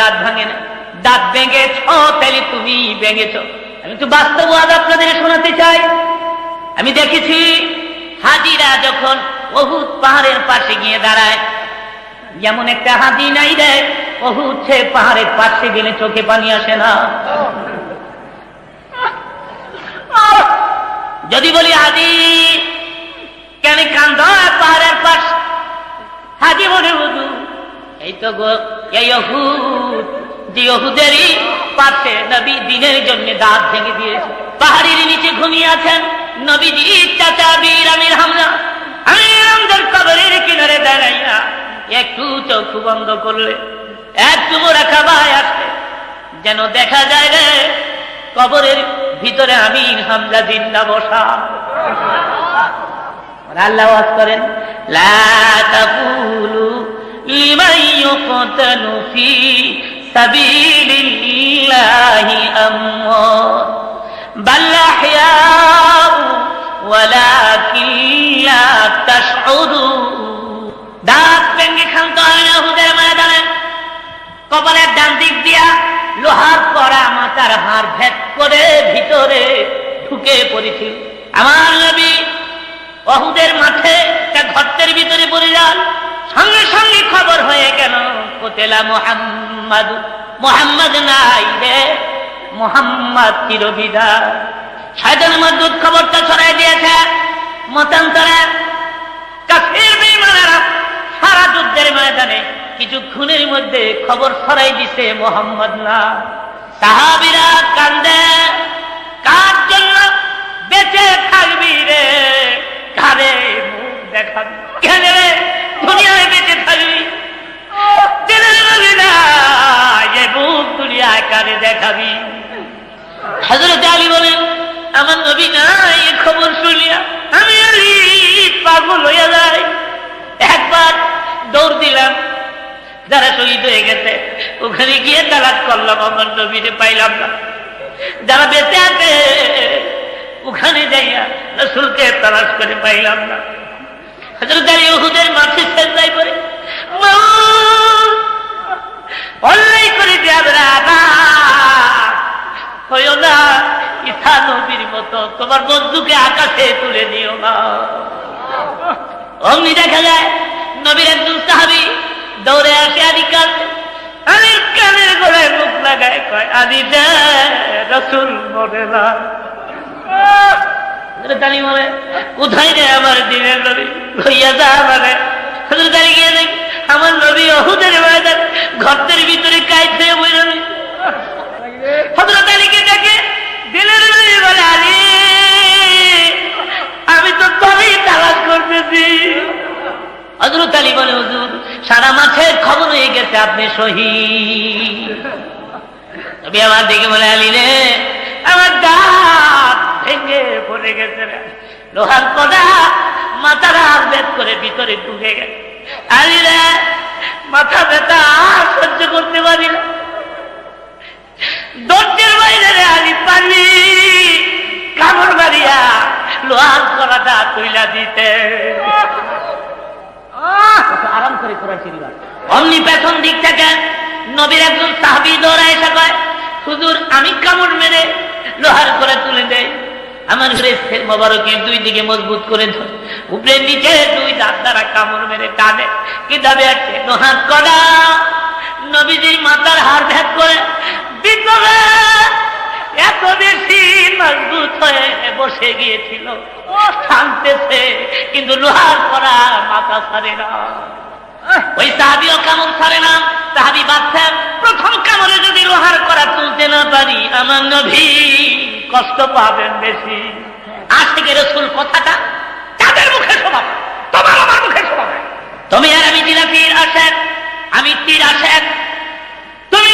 দাঁত ভাঙে না। দাঁত ভেঙেছ তাহলে তুমি ভেঙেছ। আমি তো বাস্তব আজ আপনাদের শোনাতে চাই। আমি দেখেছি, হাজিরা যখন বহুত পাহাড়ের পাশে গিয়ে দাঁড়ায় যেমন একটা হাজি নাই রে বহুত সে পাহাড়ের পাশে গেলে চোখে পানি আসে না। যদি বলি, হাজি, কেন কান্দ পাহাড়ের পাশ? হাজি বলে বুঝু এই তো অহুদেরই পাশে নবী দিনের জন্য দাঁত ভেঙে দিয়েছে। পাহাড়ির নিচে ঘুমিয়ে আছেন নবীজি, চাচা বীর আমির হামলা আমির আমদের কবরের কিনারে দাঁড়াইয়া একটু চোখ বন্ধ করলে একটু মোরা খাবায় আসলে। যেন দেখা যায় রে, কবরের ভিতরে আমির হামলা জিন্দা বসা। আল্লাহ করেন, লা তাকুলু লিমান ইউকতালু ফি সাবিলিল্লাহি আমওয়াত। বাল আহইয়াউ ওয়ালাকিন লা তাশউরুন দাঁত ভেঙে খান্ত হয় না হুদের ময়দানে কপালের ডান দিক দিয়া লোহার করা মাথার হাড় ভেদ করে ভিতরে ঢুকে পড়েছিল। আমার নবী অহুদের মাঠে একটা গর্তের ভিতরে পড়ে যান। সঙ্গে সঙ্গে খবর হয়ে গেল, কোতেলা মোহাম্মদ। মোহাম্মদ নাই রে, মোহাম্মদ চিরবিদার শয়তান মজদুদ খবরটা ছড়াই দিয়েছে, মতান্তরে। কাফির বেঈমানেরা সারা যুদ্ধের ময়দানে কিছু খুনের মধ্যে খবর ছড়াই দিছে মোহাম্মদ না। সাহাবিরা কান্দে, কার জন্য বেঁচে থাকবি রে? কারে মুখ দেখাবি? কেন রে? দুনিয়ায় বেঁচে থাকবি? এ মুখ দুনিয়ায় কারে দেখাবি। হজরত আলী বলেন আমার নবী না এ খবর শুনিয়া আমি আলী পাগল হইয়া যাই। একবার দৌড় দিলাম যারা শহীদ হয়ে গেছে ওখানে গিয়ে তালাক করলাম আমার নবীরে পাইলাম না। যারা বেঁচে আছে ওখানে যাইয়া রসুলকে তালাশ করে পাইলাম না। হজরত আলী ওহুদের মাঠে সেজদাই করে অন্যায় না হইও না ইসা তোমার বন্ধুকে আকাশে তুলে দিও না। অমনি দেখা যায়, নবীর একজন সাহাবি দৌড়ে আসে আদি কান আলির কানের গোড়ায় মুখ লাগায় কয় আদি দে রসুল মরে না। হজরত বলে কোথায় রে আমার দিনের নবী, হইয়া যা মানে। হজরত আলী গিয়ে দেখ, আমার নবী অহুদের ময়দান ঘরের ভিতরে কাইতে বই রবি হজরত দেখে দিলের নবী বলে, আলী, আমি তো তবেই তালাশ করতেছি। হজরত আলী বলে, হুজুর, সারা মাঠের খবর হয়ে গেছে, আপনি শহীদ আমার দিকে বলে, আলী রে, আমার দাঁত ভেঙে পড়ে গেছে লোহার কদা মাথার হাত বেদ করে ভিতরে ঢুকে গেছে। আলী রে মাথা ব্যথা আর সহ্য করতে পারি না। দরজের বাইরে রে আলী পানি কামড় মারিয়া লোহার করাটা তুইলা দিতে। আরাম করে কোরআন শরীফ অমনি পেছন দিক থেকে নবীর একজন সাহাবি দৌড়া এসে কয় হুজুর আমি কামড় মেরে লোহার করে তুলে দেয় আমার ফের মোবারকের দুই দিকে মজবুত করে ধরে। উপরে নিচে দুই দাঁত দ্বারা কামড় মেরে টানে। কিতাবে আছে লোহার করা, নবীজির মাথার হাড় ভেদ করে ভিতরে এত বেশি মজবুত হয়ে বসে গিয়েছিল। টানতেছে কিন্তু লোহার করা মাথা ছাড়ে না। ওই সাহাবিও কেমন ছাড়ে না? সাহাবি বাচ্চার প্রথম কামড়ে যদি লোহার করা তুলতে না পারি, আমার নভী কষ্ট পাবেন বেশি। আশিকের রসুল কথাটা তাদের মুখে শোনাব, তোমার আমার মুখে শোনাব। তুমি আর আমি দিলা তীর আসেন আমি তীর আসেন তুমি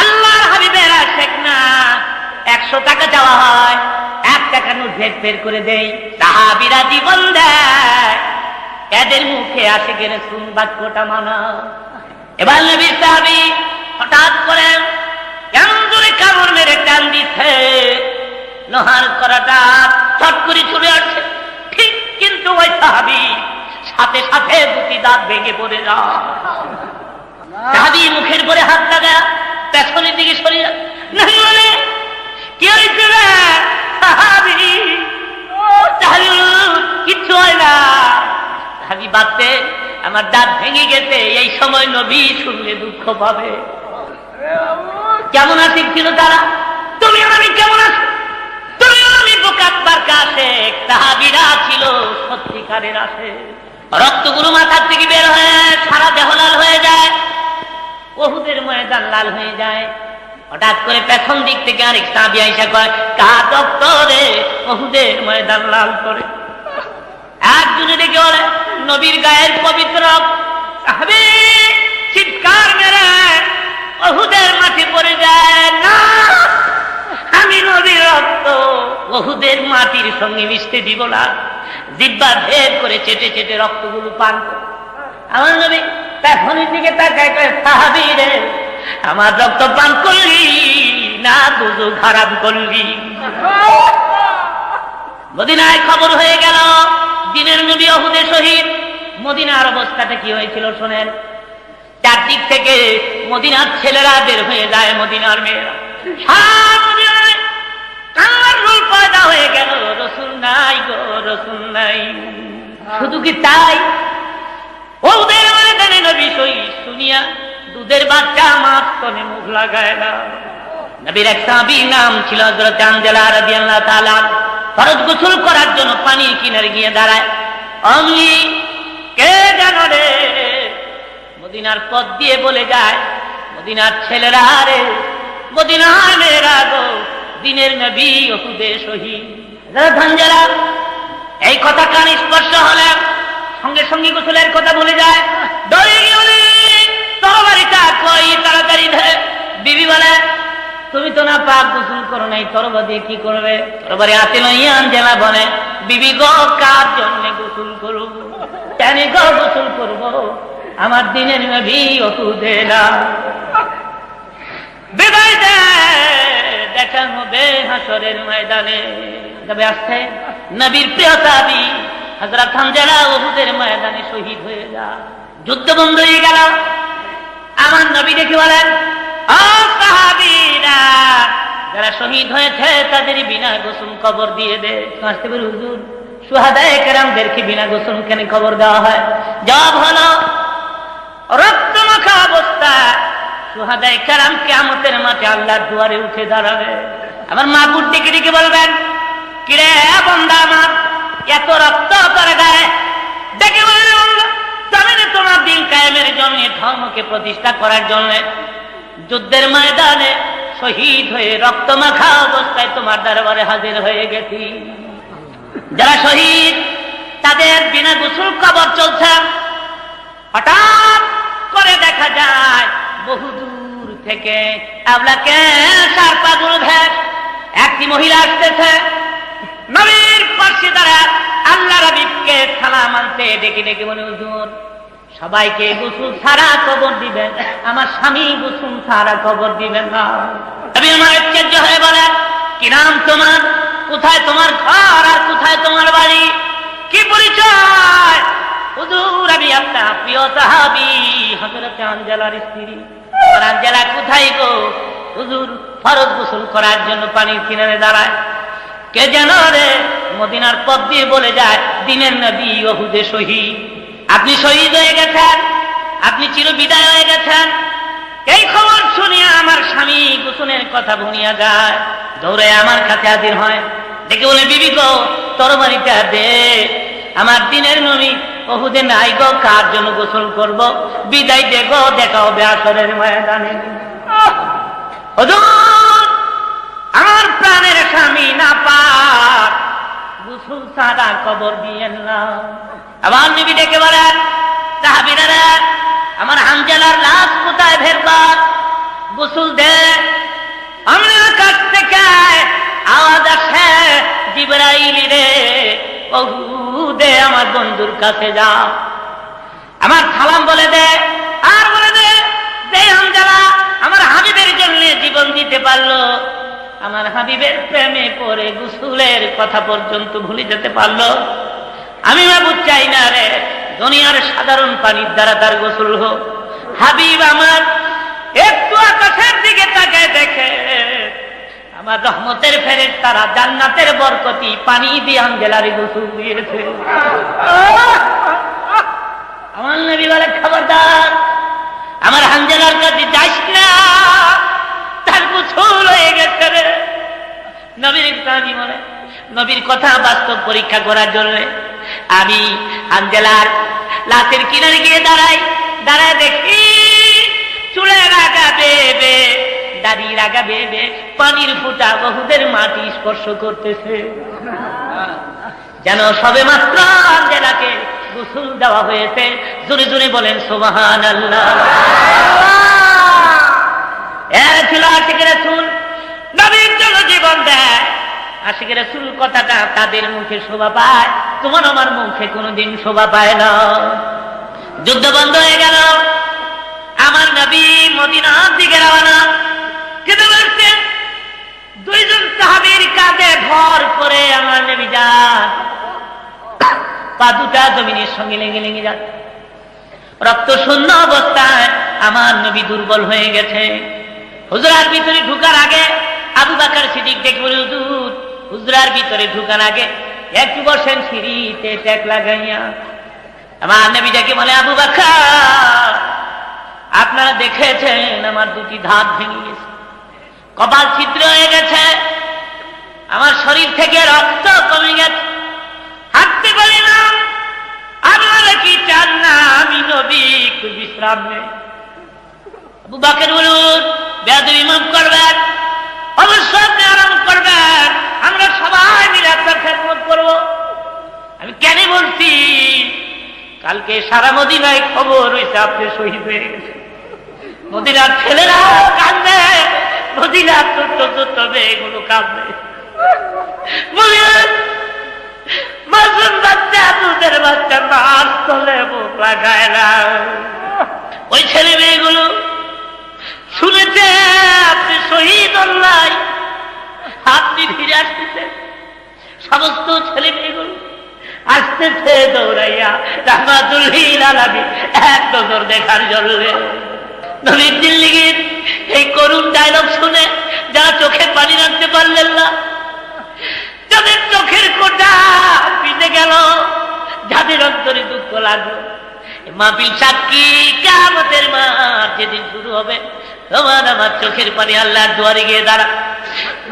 আল্লাহর হাবিবের আশেক না। একশো টাকা দেওয়া হয়, এক টাকা নোট ভেদ বের করে দেই। সাহাবিরা জীবন দেয়। এদের মুখে আসে গেলে শুন বাক্যটা মানা। এবার নবীর সাহাবি হঠাৎ করে কেমন করে কামড় মেরে টান দিচ্ছে। লোহার করাটা ছট করে ছুড়ে আসছে। ঠিক কিন্তু ওই সাহাবি সাথে সাথে দুটি দাঁত ভেঙে পড়ে যায়। সাহাবি মুখের পরে হাত লাগা পেছনের দিকে সরিয়া না মানে কি হয়েছে সাহাবি? সাহাবি কিচ্ছু হয় না। সাহাবি বাদতে আমার দাঁত ভেঙে গেছে, এই সময় নবী শুনলে দুঃখ পাবে। কেমন আছি ছিল তারা? তুমি আমি কেমন আছো? তুমি আমি বোকাতবার কাছে। তাহাবিরা ছিল সত্যিকারের আসে। রক্তগুলো মাথার থেকে বের হয়ে, সারা দেহ লাল হয়ে যায়। ওহুদের ময়দান লাল হয়ে যায়। হঠাৎ করে পেছন দিক থেকে আরেক সাবি আইসা কয়, কা দপ্তরে? ওহুদের ময়দান লাল করে। একজনে ডেকে বলে নবীর গায়ের পবিত্র চিৎকার মেরে ওহুদের মাঠে পড়ে যায়, না, আমি নবীর রক্ত ওহুদের মাটির সঙ্গে মিশতে দিব না। জিব্বা ভেদ করে চেটে চেটে রক্তগুলো পান আমার নবী পেছনের দিকে তাকায়, কয় সাহাবী রে, আমার রক্ত পান করলি না, দুজু খারাপ করলি? মদিনায় খবর হয়ে গেল, দিনের নবী অহুদে শহীদ মদিনার অবস্থাটা কি হয়েছিল শোনেন? চারদিক থেকে মদিনার ছেলেরা বের হয়ে যায় মদিনার মেয়েরা। রোল পয়দা হয়ে গেল? রসুল নাই গো, রসুল নাই। শুধু কি তাই? ওদের দুধের বাচ্চা মুখ লাগায় না। নাম ছিল ফরজ গোসল করার জন্য পানির কিনারে গিয়ে দাঁড়ায়। অমনি কে জানো রে? মদিনার পথ দিয়ে বলে যায়, মদিনার ছেলেরা রে, মদিনার মেয়েরা গো, দিনের নবী ওহুদে শহীদ ধানজালা, এই কথা কান স্পর্শ হলে সঙ্গে সঙ্গে গোসলের কথা বলে যায় তরবারিটা কই তাড়াতাড়ি ধরে বিবি বলে, তুমি তো না পাক গোসল করো নাই, তরবা দিয়ে কি করবে? তরবারি হাতে লইয়া আঞ্জেলা বলে, বিবি গো, কার জন্য গোসল করব গো গোসল করব, আমার দিনের নবী না বিদায় দেখা হবে হাসরের ময়দানে, তবে আসছে নবীর প্রিয় সাহাবী হযরত হামজালা ওহুদের ময়দানে শহীদ হয়ে যা। যুদ্ধ বন্ধ হয়ে গেল। আমার নবী দেখে বলেন যারা শহীদ হয়েছে তাদের বিনা গোসল কবর দিয়ে দে। আসতে পারি হুজুর। সুহাদায় কেরামদেরকে বিনা গোসল কেন খবর দেওয়া হয়? জবাব হলো রক্তমাখা অবস্থা সুহাদায় কারাম কেমতের মাঠে আল্লাহর দুয়ারে উঠে দাঁড়াবে। আমার মা বুদ্ধি ডেকে বলবেন? কিরে বন্ধা আমার এত রক্ত করে দেয় ডেকে বলবে আল্লাহ, তোমার দিন কায়েমের জন্য ধর্মকে প্রতিষ্ঠা করার জন্য। যুদ্ধের ময়দানে শহীদ হয়ে রক্তমাখা অবস্থায় তোমার দরবারে হাজির হয়ে গেছি। যারা শহীদ, তাদের বিনা গোসল কবর চলছে। হঠাৎ করে দেখা যায়, বহু দূর থেকে সার পাগল ভেস একটি মহিলা আসতেছে। নবীর পাশে দ্বারা আল্লাহ রবিবকে সালাম আনতে ডেকে ডেকে বলে, হুজুর, সবাইকে গোসল সারা কবর দিবেন, আমার স্বামী গোসল সারা কবর দিবেন না। নবী আমার আশ্চর্য হয়ে বলেন, কি নাম তোমার? কোথায় তোমার ঘর আর কোথায় তোমার বাড়ি? কি পরিচয়? হুজুর, আমি আপনার প্রিয় সাহাবি, হযরত আনজালার স্ত্রী। আর আনজালা কোথায় গো? হুজুর, ফরজ গোসল করার জন্য পানির কিনারে দাঁড়ায়। কে যেন রে মদিনার পথ দিয়ে বলে যায়, দিনের নবী ওহুদে শহীদ। আপনি শহীদ হয়ে গেছেন, আপনি চির বিদায় হয়ে গেছেন। এই খবর শুনিয়া আমার স্বামী গোসনের কথা ভুনিয়া যায়। দৌড়ে আমার কাছে হাজির হয়। দেখে বলে, বিবি গো তরবারিটা দে আমার দিনের নবী ওহুদে নাই গো, কার জন্য গোসল করব? বিদায় দে গো, দেখা হবে আসরের ময়দানে। আমার প্রাণের স্বামী না পাক। গোসল সাদা কবর দিয়েন না। আবার নবী ডেকে বলেন সাহাবিরা আমার হামজালার লাশ কোথায় ভেরবার গোসল দে। আমি কাছ থেকে আওয়াজ আসে, জিবরাইলি রে দে আমার বন্ধুর কাছে যা। আমার সালাম বলে দে। আর বলে দে, যে হামজালা আমার হাবিবের জন্য জীবন দিতে পারল। আমার হাবিবের প্রেমে পরে গুসুলের কথা পর্যন্ত ভুলে যেতে পারল। আমি বাবু চাই না রে। দুনিয়ার সাধারণ পানির দ্বারা তার গোসল হোক। হাবিব আমার, একটু আকাশের দিকে তাকায় দেখে। আমার রহমতের ফেরের তারা জান্নাতের বরকতি পানি দিয়ে আঞ্জেলারি গোসল দিয়েছে। আমার নবী বলে, খবরদার, আমার হাঞ্জেলার কাছে যাস না। তার গোসল হয়ে গেছে রে। নবীর বলে, নবীর কথা বাস্তব পরীক্ষা করার জন্য আমি আঞ্জেলার লাতের কিনারে গিয়ে দাঁড়াই। দাঁড়ায় দেখি চুলে রাগা বেবে, দাড়ি রাগা বেবে, পানির ফুটা বহুদের মাটি স্পর্শ করতেছে। যেন সবে মাত্র আঞ্জেলাকে গোসল দেওয়া হয়েছে। জোরে জোরে বলেন সোবাহান আল্লাহ এর ছিল আশিকের রাসূল নবীর জন্য জীবন দেয়। আশিকের রাসূল কথাটা তাদের মুখে শোভা পায়, তোমার আমার মুখে কোনোদিন শোভা পায় না। যুদ্ধ বন্ধ হয়ে গেল। আমার নবী মদিনার দিকে রওনা। কেঁদে বলছেন দুইজন সাহাবীর কাঁধে ভর করে আমার নবী যান। পা দুটা জমিনের সঙ্গে লেগে লেগে যাচ্ছে রক্ত শূন্য অবস্থায় আমার নবী দুর্বল হয়ে গেছে। হুজরার ভিতরে ঢুকার আগে আবু বাকার সিদ্দিক দেখে বলে, হুজুর হুজরার ভিতরে ঢুকার আগে একটু বসেন সিঁড়িতে ট্যাক লাগাইয়া। আমার নবী ডেকে বলে, আবু বাকার আপনারা দেখেছেন আমার দুটি ধাত ভেঙে গেছে। কপাল ছিদ্র হয়ে গেছে। আমার শরীর থেকে রক্ত কমে গেছে। হাঁটতে পারি না। আপনারা কি চান না আমি নবী? একটু বিশ্রাম নেই আবু বাকের বলুন, বেয়াদবি মাফ করবেন অবশ্যই আপনি আরাম করবেন আমরা সবাই মিলে আপনার খেদমত করব? আমি কেন বলছি? কালকে সারা মদিনায় খবর হয়েছে আপনি শহীদ হয়ে গেছে মদিনার ছেলেরা কাঁদবে, মদিনার ছোট্ট ছোট্ট মেয়েগুলো কাঁদবে। মাসুম বাচ্চা, দুধের বাচ্চা, মাছ তলে মুখ লাগায় না। ওই ছেলে মেয়েগুলো শুনেছে, আপনি শহীদ অল্লাই আপনি ফিরে আসতেছেন। সমস্ত ছেলে মেয়েগুলো আসতেছে দৌড়াইয়া রাহমাতুল্লিল আলামী এক নজর দেখার জন্য নবীর দিল্লিগির এই করুণ ডায়লগ শুনে যারা চোখে পানি রাখতে পারলেন না, যাদের চোখের কোটা পিতে গেল, যাদের অন্তরে দুঃখ লাগল মাহফিল সাক্ষী কামতের মার যেদিন শুরু হবে, তোমার আমার চোখের পানি আল্লাহর দুয়ারে গিয়ে দাঁড়া।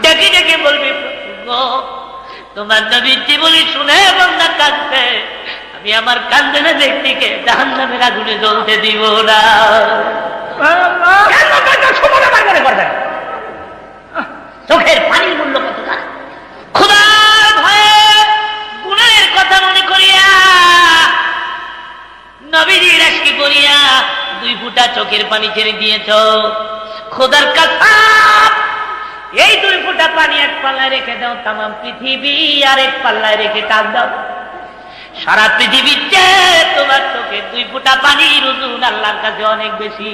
ডেকে ডেকে বলবি তোমার নবীর জীবনী শুনে বন্ধা কাঁদছে। আমি আমার কান্দনে ব্যক্তিকে জাহান নামের আগুনে জ্বলতে দিব না। চোখের পানির মূল্য কত? খোদার ভয়ে গুণের কথা মনে করিয়া নবীজির আজকে করিয়া দুই ফুটা চোখের পানি ছেড়ে দিয়েছ। খোদার কাছাপ এই দুই ফুটা পানি এক পাল্লায় রেখে দাও তাম পৃথিবী আর এক পাল্লায় রেখে টাক দাও। সারা পৃথিবীর তোমার চোখে দুই ফুটা পানি রুজুন আল্লাহর কাছে অনেক বেশি।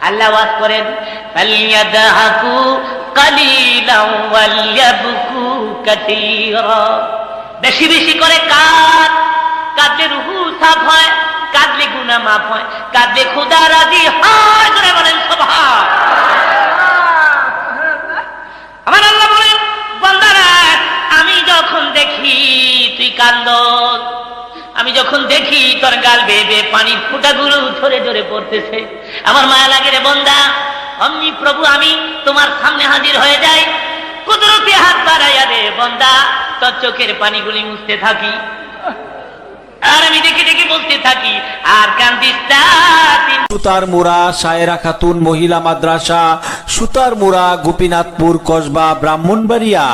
আল্লাহ ওয়াজ করেন, ফালিয়াদহাকু কালিলাও ওয়ালিয়াবকু কাসীরা। বেশি বেশি করে কাঁদ। কাঁদলে রুহু সাফ হয়, কাঁদলে গুনাহ মাফ হয়, কাঁদলে খোদা রাজি হয়। করে বলেন, সুবহান। আমার আল্লাহ বলেন, বন্দারা, আমি যখন দেখি তুই কান্দ, আমি যখন দেখি তোর গাল বেয়ে বেয়ে পানির ফুটাগুলো ঝরে ঝরে পড়তেছে, আমার মায়া লাগে রে বন্দা, অমনি প্রভু আমি তোমার সামনে হাজির হয়ে যাই, কুদরতি হাত বাড়াইয়া রে বন্দা, তোর চোখের পানিগুলি মুছতে থাকি সুতার মুরা সায়রা খাতুন মহিলা মাদ্রাসা সুতার মুরা গোপীনাথপুর কসবা ব্রাহ্মণবাড়িয়া।